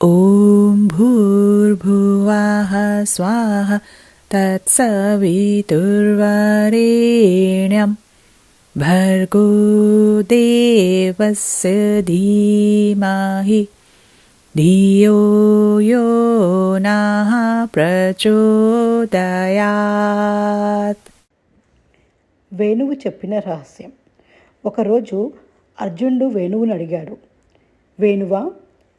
ॐ भूर्भुवः स्वाहा तत्सवितुर्वरेण्यं भर्गो देवस्य धीमहि धियो यो नः ప్రచోదయాత్ వేణువు చెప్పిన రహస్యం ఒకరోజు అర్జునుడు వేణువుని అడిగాడు వేణువా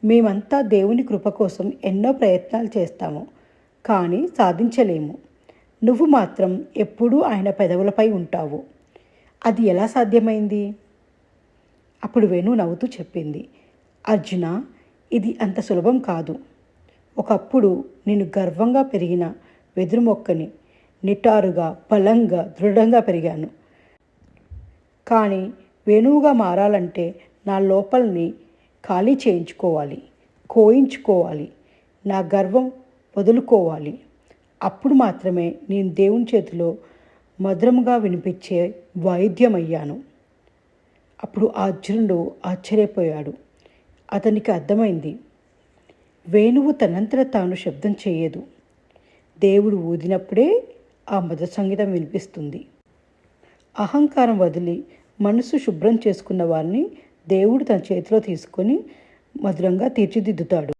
మేమంతా దేవుని కృప కోసం ఎన్నో ప్రయత్నాలు చేస్తాము కానీ సాధించలేము. నువ్వు మాత్రం ఎప్పుడూ ఆయన పెదవులపై ఉంటావు. అది ఎలా సాధ్యమైంది? అప్పుడు వేణు నవ్వుతూ చెప్పింది అర్జున ఇది అంత సులభం కాదు. ఒకప్పుడు నేను గర్వంగా పెరిగిన వెదురు మొక్కని నిటారుగా బలంగా దృఢంగా పెరిగాను. కానీ వేణువుగా మారాలంటే నా లోపలిని ఖాళీ చేయించుకోవాలి కోయించుకోవాలి నా గర్వం వదులుకోవాలి. అప్పుడు మాత్రమే నేను దేవుని చేతిలో మధురముగా వినిపించే వాయిద్యమయ్యాను. అప్పుడు ఆ అర్జునుడు ఆశ్చర్యపోయాడు. అతనికి అర్థమైంది వేణువు తనంతర తాను శబ్దం చేయదు. దేవుడు ఊదినప్పుడే ఆ మధుర సంగీతం వినిపిస్తుంది. అహంకారం వదిలి మనసు శుభ్రం చేసుకున్న వారిని దేవుడు తన చేతిలో తీసుకొని మధురంగా తీర్చిదిద్దుతాడు.